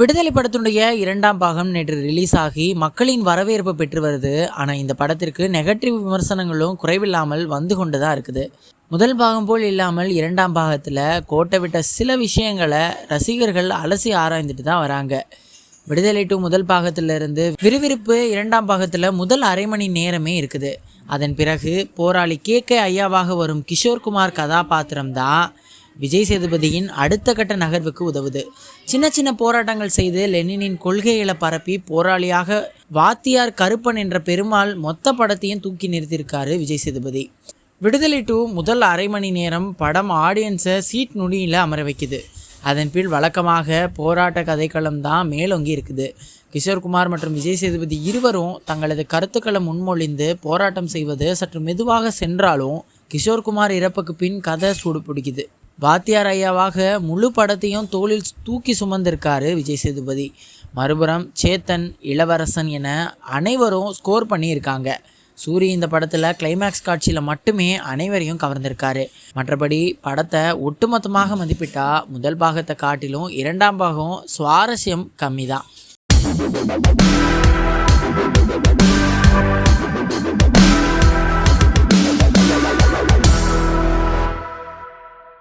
விடுதலை படத்தினுடைய இரண்டாம் பாகம் நேற்று ரிலீஸ் ஆகி மக்களின் வரவேற்பு பெற்று வருது. ஆனால் இந்த படத்திற்கு நெகட்டிவ் விமர்சனங்களும் குறைவில்லாமல் வந்து கொண்டு தான் இருக்குது. முதல் பாகம் போல் இல்லாமல் இரண்டாம் பாகத்தில் கோட்டை விட்ட சில விஷயங்களை ரசிகர்கள் அலசி ஆராய்ந்துட்டு தான் வராங்க. விடுதலை டூ முதல் பாகத்திலிருந்து விறுவிறுப்பு இரண்டாம் பாகத்தில் முதல் அரை மணி நேரமே இருக்குது. அதன் பிறகு போராளி கே கே ஐயாவாக வரும் கிஷோர்குமார் கதாபாத்திரம் தான் விஜய் சேதுபதியின் அடுத்த கட்ட நகர்வுக்கு உதவுது. சின்ன சின்ன போராட்டங்கள் செய்து லெனினின் கொள்கைகளை பரப்பி போராளியாக வாத்தியார் கருப்பன் என்ற பெருமாள் மொத்த படத்தையும் தூக்கி நிறுத்தியிருக்காரு விஜய் சேதுபதி. விடுதலை டூ முதல் அரை மணி நேரம் படம் ஆடியன்ஸை சீட் நுனியில் அமர வைக்குது. அதன் பின் வழக்கமாக போராட்ட கதைக்களம் தான் மேலோங்கி இருக்குது. கிஷோர்குமார் மற்றும் விஜய் சேதுபதி இருவரும் தங்களது கருத்துக்களை முன்மொழிந்து போராட்டம் செய்வது சற்று மெதுவாக சென்றாலும் கிஷோர்குமார் இறப்புக்கு பின் கதை சூடு பிடிக்குது வாத்தியார் ஐயாவாக முழு படத்தையும் தோளில் தூக்கி சுமந்திருக்காரு விஜய் சேதுபதி. மறுபுறம் சேத்தன் இளவரசன் என அனைவரும் ஸ்கோர் பண்ணியிருக்காங்க. சூரி இந்த படத்தில் கிளைமேக்ஸ் காட்சியில் மட்டுமே அனைவரையும் கவர்ந்திருக்காரு. மற்றபடி படத்தை ஒட்டுமொத்தமாக மதிப்பிட்டா முதல் பாகத்தை காட்டிலும் இரண்டாம் பாகம் சுவாரஸ்யம் கம்மி தான்